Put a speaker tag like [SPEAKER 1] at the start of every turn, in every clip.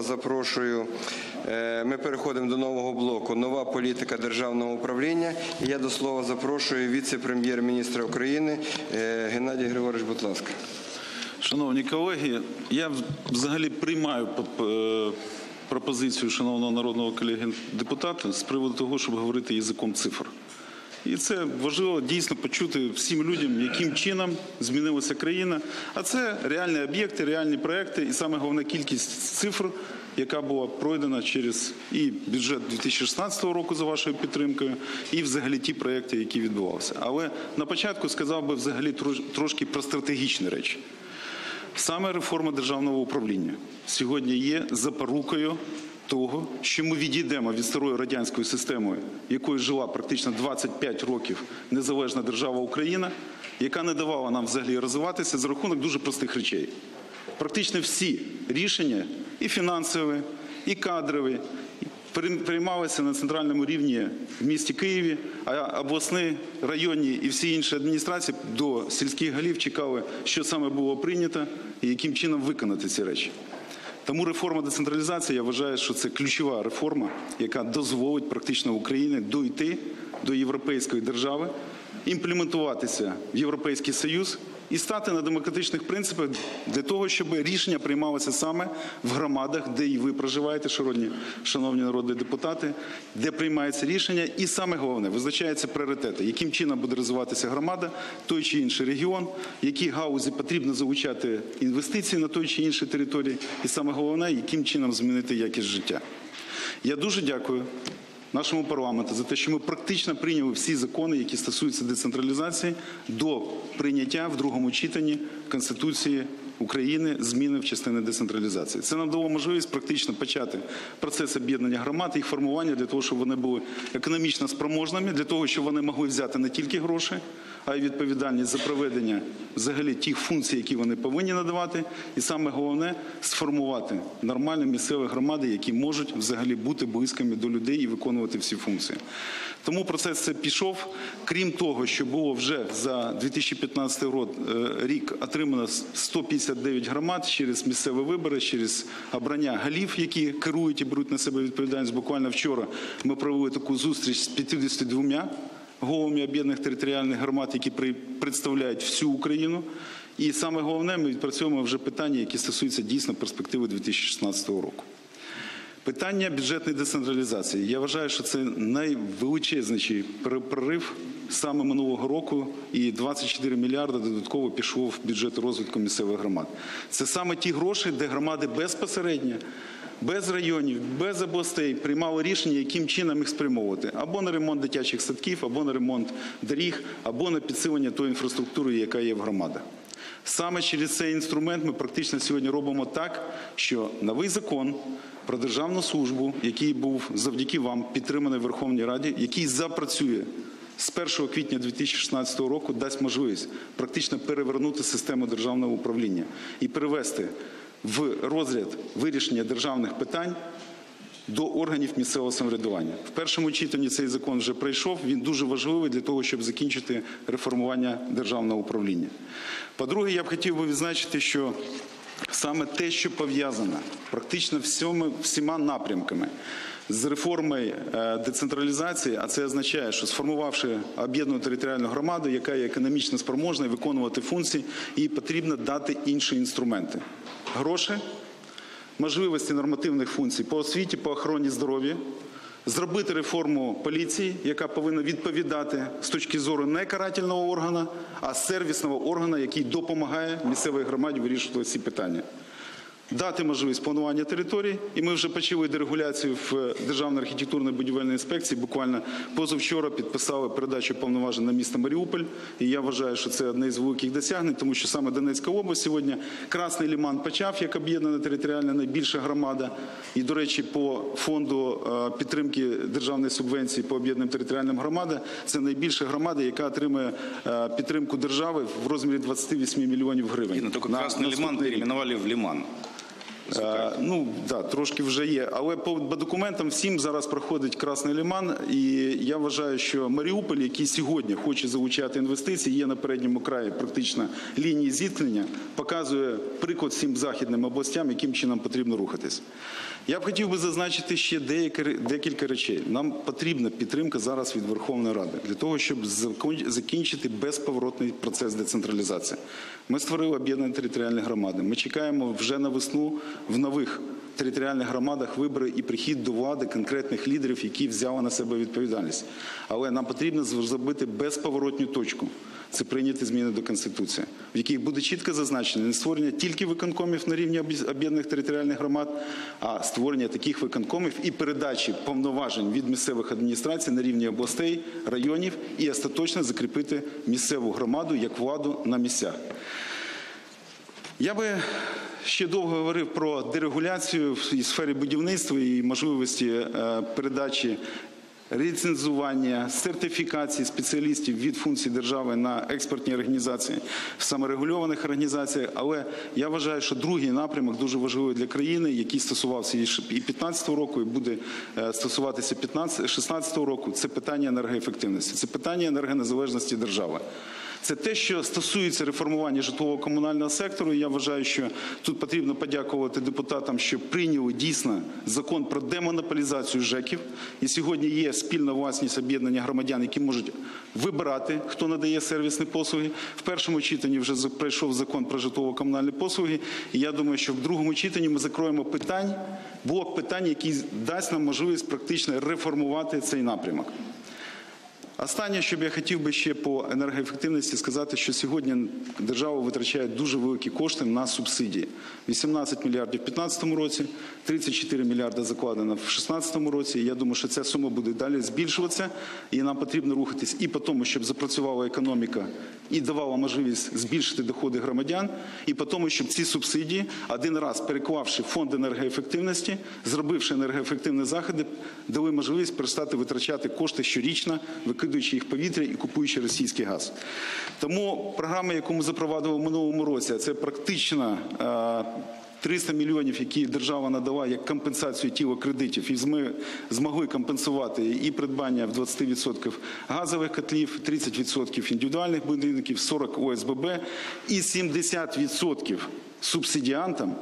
[SPEAKER 1] Запрошую. Е, Ми переходимо до нового блоку. Нова політика державного управління. Я до слова запрошую віце-прем'єр-міністра України е, Геннадій Григорович, будь ласка.
[SPEAKER 2] Шановні колеги, я взагалі приймаю е, пропозицію шановного народного колеги депутата з приводу того, щоб говорити язиком цифр. І це важливо дійсно почути всім людям, яким чином змінилася країна. А це реальні об'єкти, реальні проекти, і саме головна кількість цифр, яка була пройдена через і бюджет 2016 року за вашою підтримкою, і взагалі ті проекти, які відбувалися. Але на початку сказав би взагалі трошки про стратегічні речі. Саме реформа державного управління сьогодні є запорукою того, що ми відійдемо від старої радянської системи, якою жила практично 25 років незалежна держава Україна, яка не давала нам взагалі розвиватися за рахунок дуже простих речей. Практично всі рішення, і фінансові, і кадрові, прийм- приймалися на центральному рівні в місті Києві, а обласні, районні і всі інші адміністрації до сільських голів чекали, що саме було прийнято і яким чином виконати ці речі. Тому реформа децентралізації, я вважаю, що це ключова реформа, яка дозволить практично Україні дойти до європейської держави, імплементуватися в Європейський Союз і стати на демократичних принципах для того, щоб рішення приймалися саме в громадах, де і ви проживаєте, шановні, шановні народні депутати, де приймається рішення, і саме головне визначаються пріоритети, яким чином буде розвиватися громада, той чи інший регіон, які гаузі потрібно залучати інвестиції на той чи іншій території, і саме головне, яким чином змінити якість життя. Я дуже дякую нашому парламенту за те, що ми практично прийняли всі закони, які стосуються децентралізації, до прийняття в другому читанні Конституції України зміни в частини децентралізації. Це нам дало можливість практично почати процес об'єднання громад, їх формування для того, щоб вони були економічно спроможними, для того, щоб вони могли взяти не тільки гроші, а й відповідальність за проведення взагалі тих функцій, які вони повинні надавати, і саме головне сформувати нормальні місцеві громади, які можуть взагалі бути близькими до людей і виконувати всі функції. Тому процес це пішов. Крім того, що було вже за 2015 рок- е, рік отримано 159 громад через місцеві вибори, через обрання голів, які керують і беруть на себе відповідальність. Буквально вчора ми провели таку зустріч з 52 головами об'єднаних територіальних громад, які представляють всю Україну. І саме головне, ми відпрацьовуємо вже питання, які стосуються дійсно перспективи 2016 року. Питання бюджетної децентралізації. Я вважаю, що це найвеличезніший прорив саме минулого року, і 24 мільярди додатково пішло в бюджет розвитку місцевих громад. Це саме ті гроші, де громади безпосередньо, без районів, без областей приймали рішення, яким чином їх спрямовувати або на ремонт дитячих садків, або на ремонт доріг, або на підсилення тої інфраструктури, яка є в громадах. Саме через цей інструмент ми практично сьогодні робимо так, що новий закон про державну службу, який був завдяки вам підтриманий в Верховній Раді, який запрацює з 1 квітня 2016 року, дасть можливість практично перевернути систему державного управління і перевести в розряд вирішення державних питань до органів місцевого самоврядування. В першому читанні цей закон вже пройшов. Він дуже важливий для того, щоб закінчити реформування державного управління. По-друге, я б хотів би відзначити, що саме те, що пов'язано практично всьому, всіма напрямками з реформою е, децентралізації, а це означає, що сформувавши об'єднану територіальну громаду, яка є економічно спроможна виконувати функції, їй потрібно дати інші інструменти. Гроші, можливості нормативних функцій по освіті, по охороні здоров'я, зробити реформу поліції, яка повинна відповідати з точки зору не карательного органу, а сервісного органу, який допомагає місцевій громаді вирішувати ці питання. Дати можливість планування територій, і ми вже почали дерегуляцію в Державній архітектурно-будівельній інспекції. Буквально позавчора підписали передачу повноважень на місто Маріуполь. І я вважаю, що це одне з великих досягнень, тому що саме Донецька область сьогодні Красний Ліман почав як об'єднана територіальна найбільша громада. І, до речі, по фонду е, підтримки державної субвенції по об'єднаним територіальним громадам це найбільша громада, яка отримує е, підтримку держави в розмірі 28 мільйонів гривень.
[SPEAKER 3] Ну, только
[SPEAKER 2] на
[SPEAKER 3] Красный
[SPEAKER 2] рік.
[SPEAKER 3] переименовали в Лиман.
[SPEAKER 2] Е, Ну да, трошки вже є. Але по по документам всім зараз проходить Красний Ліман, і я вважаю, що Маріуполь, який сьогодні хоче залучати інвестиції, є на передньому краї практично лінії зіткнення, показує приклад всім західним областям, яким чином потрібно рухатись. Я б хотів би зазначити ще декілька речей. Нам потрібна підтримка зараз від Верховної Ради для того, щоб закінчити безповоротний процес децентралізації. Ми створили об'єднані територіальні громади. Ми чекаємо вже на весну в нових територіальних громадах вибори і прихід до влади конкретних лідерів, які взяли на себе відповідальність. Але нам потрібно зробити безповоротню точку. Це прийняти зміни до Конституції, в яких буде чітко зазначено не створення тільки виконкомів на рівні об'єднаних територіальних громад, а створення таких виконкомів і передачі повноважень від місцевих адміністрацій на рівні областей, районів і остаточно закріпити місцеву громаду як владу на місцях. Я би ще довго говорив про дерегуляцію в сфері будівництва і можливості е, передачі ліцензування, сертифікації спеціалістів від функцій держави на експортні організації, саморегульованих організаціях. Але я вважаю, що другий напрямок дуже важливий для країни, який стосувався і 2015 року, і буде е, стосуватися 2016 року. Це питання енергоефективності, це питання енергонезалежності держави. Це те, що стосується реформування житлово-комунального сектору. Я вважаю, що тут потрібно подякувати депутатам, що прийняли дійсно закон про демонополізацію ЖЕКів. І сьогодні є спільна власність об'єднання громадян, які можуть вибирати, хто надає сервісні послуги. В першому читанні вже пройшов закон про житлово-комунальні послуги. І я думаю, що в другому читанні ми закроємо питань, блок питань, який дасть нам можливість практично реформувати цей напрямок. Останнє, що я хотів би ще по енергоефективності сказати, що сьогодні держава витрачає дуже великі кошти на субсидії. 18 мільярдів в 2015 році, 34 мільярди закладено в 2016 році. Я думаю, що ця сума буде далі збільшуватися, і нам потрібно рухатись і по тому, щоб запрацювала економіка і давала можливість збільшити доходи громадян, і по тому, щоб ці субсидії один раз переклавши фонд енергоефективності, зробивши енергоефективні заходи, дали можливість перестати витрачати кошти щорічно, викидуючи їх повітря і купуючи російський газ. Тому програма, яку ми запровадили в минулому році, це практично. е, 300 мільйонів, які держава надала як компенсацію тіла кредитів, і ми змогли компенсувати і придбання в 20% газових котлів, 30% індивідуальних будинків, 40 ОСББ і 70% субсидіантам,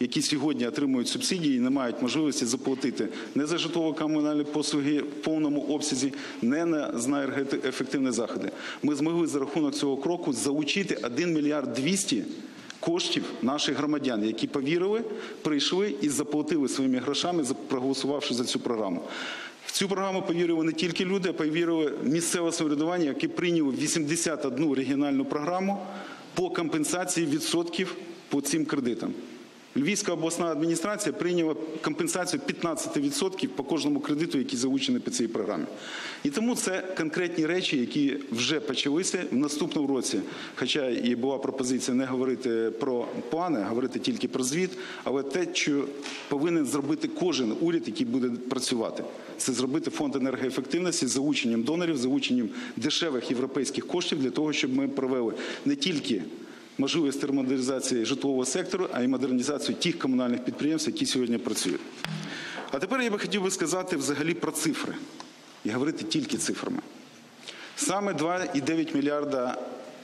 [SPEAKER 2] які сьогодні отримують субсидії і не мають можливості заплатити не за житлово-комунальні послуги в повному обсязі, не на енергоефективні заходи. Ми змогли за рахунок цього кроку залучити 1 мільярд 200 коштів наших громадян, які повірили, прийшли і заплатили своїми грошами, проголосувавши за цю програму. В цю програму повірили не тільки люди, а повірили місцеве самоврядування, яке прийняло 81 регіональну програму по компенсації відсотків по цим кредитам. Львівська обласна адміністрація прийняла компенсацію 15% по кожному кредиту, який залучений по цій програмі. І тому це конкретні речі, які вже почалися в наступному році. Хоча і була пропозиція не говорити про плани, а говорити тільки про звіт, але те, що повинен зробити кожен уряд, який буде працювати, це зробити фонд енергоефективності з залученням донорів, залученням дешевих європейських коштів для того, щоб ми провели не тільки можливість термодернізації житлового сектору, а й модернізацію тих комунальних підприємств, які сьогодні працюють. А тепер я би хотів би сказати взагалі про цифри і говорити тільки цифрами. Саме 2,9 мільярда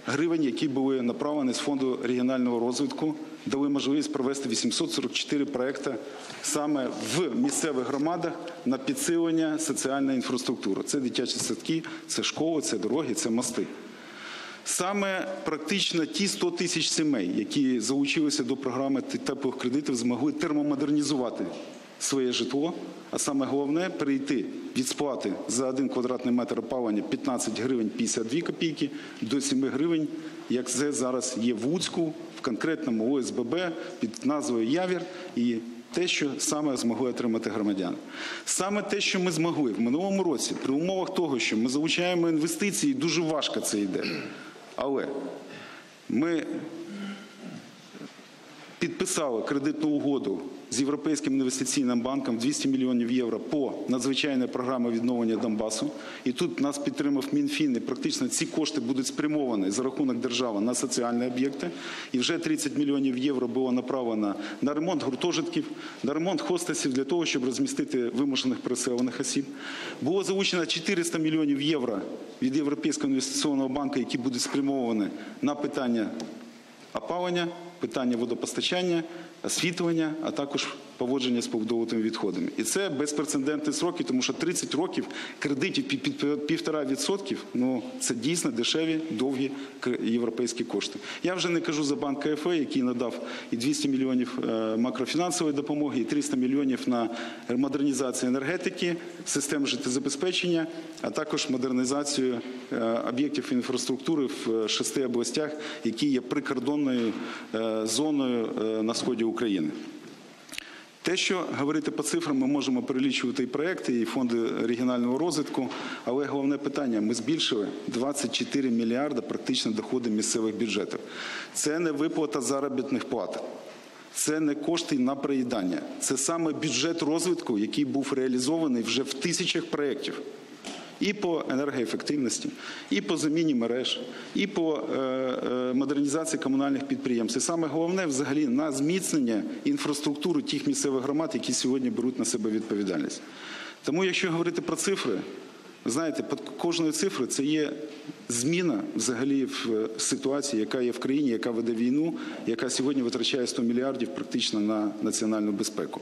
[SPEAKER 2] гривень, які були направлені з фонду регіонального розвитку, дали можливість провести 844 проекти саме в місцевих громадах на підсилення соціальної інфраструктури. Це дитячі садки, це школи, це дороги, це мости. Саме практично ті 100 тисяч сімей, які залучилися до програми теплих кредитів, змогли термомодернізувати своє житло, а саме головне перейти від сплати за 1 квадратний метр опалення 15 гривень 52 копійки до 7 гривень, як це зараз є в Луцьку, в конкретному ОСББ під назвою Явір. І те, що саме змогли отримати громадяни. Саме те, що ми змогли в минулому році, при умовах того, що ми залучаємо інвестиції, дуже важко це йде. Але ми підписали кредитну угоду з Європейським інвестиційним банком 200 мільйонів євро по надзвичайній програмі відновлення Донбасу. І тут нас підтримав Мінфін, і практично ці кошти будуть спрямовані за рахунок держави на соціальні об'єкти. І вже 30 мільйонів євро було направлено на ремонт гуртожитків, на ремонт хостесів для того, щоб розмістити вимушених переселених осіб. Було залучено 400 мільйонів євро від Європейського інвестиційного банку, які будуть спрямовані на питання опалення, питання водопостачання, освітлення, а також поводження з побудовими відходами. І це безпрецедентні сроки, тому що 30 років кредитів під півтора відсотків, ну це дійсно дешеві, довгі європейські кошти. Я вже не кажу за банк КФЕ, який надав і 200 мільйонів е, макрофінансової допомоги, і 300 мільйонів на модернізацію енергетики, систем життєзабезпечення, а також модернізацію е, об'єктів інфраструктури в е, шести областях, які є прикордонною зоною на сході України. Те, що говорити по цифрам, ми можемо перелічувати і проекти, і фонди регіонального розвитку, але головне питання: ми збільшили 24 мільярди практично доходи місцевих бюджетів. Це не виплата заробітних плат. Це не кошти на приїдання. Це саме бюджет розвитку, який був реалізований вже в тисячах проєктів. І по енергоефективності, і по заміні мереж, і по е, е, модернізації комунальних підприємств. І саме головне взагалі на зміцнення інфраструктури тих місцевих громад, які сьогодні беруть на себе відповідальність. Тому, якщо говорити про цифри, знаєте, під кожною цифрою це є зміна взагалі в е, ситуації, яка є в країні, яка веде війну, яка сьогодні витрачає 100 мільярдів практично на національну безпеку.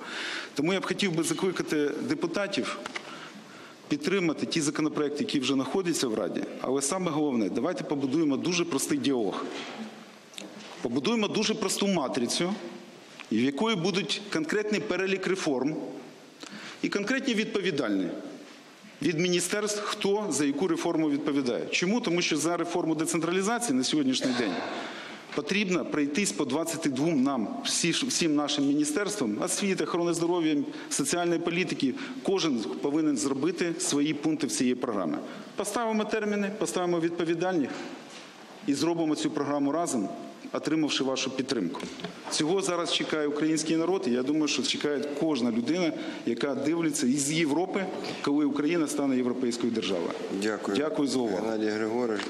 [SPEAKER 2] Тому я б хотів би закликати депутатів підтримати ті законопроекти, які вже знаходяться в Раді. Але саме головне, давайте побудуємо дуже простий діалог. Побудуємо дуже просту матрицю, в якої будуть конкретний перелік реформ і конкретні відповідальні від міністерств, хто за яку реформу відповідає. Чому? Тому що за реформу децентралізації на сьогоднішній день потрібно пройтись по 22 нам, всім нашим міністерствам, освіти, охорони здоров'я, соціальної політики, кожен повинен зробити свої пункти в цієї програми. Поставимо терміни, поставимо відповідальних і зробимо цю програму разом, отримавши вашу підтримку. Цього зараз чекає український народ, і я думаю, що чекає кожна людина, яка дивиться із Європи, коли Україна стане європейською державою.
[SPEAKER 1] Дякую.
[SPEAKER 2] Дякую за увагу.
[SPEAKER 1] Геннадій Григорович.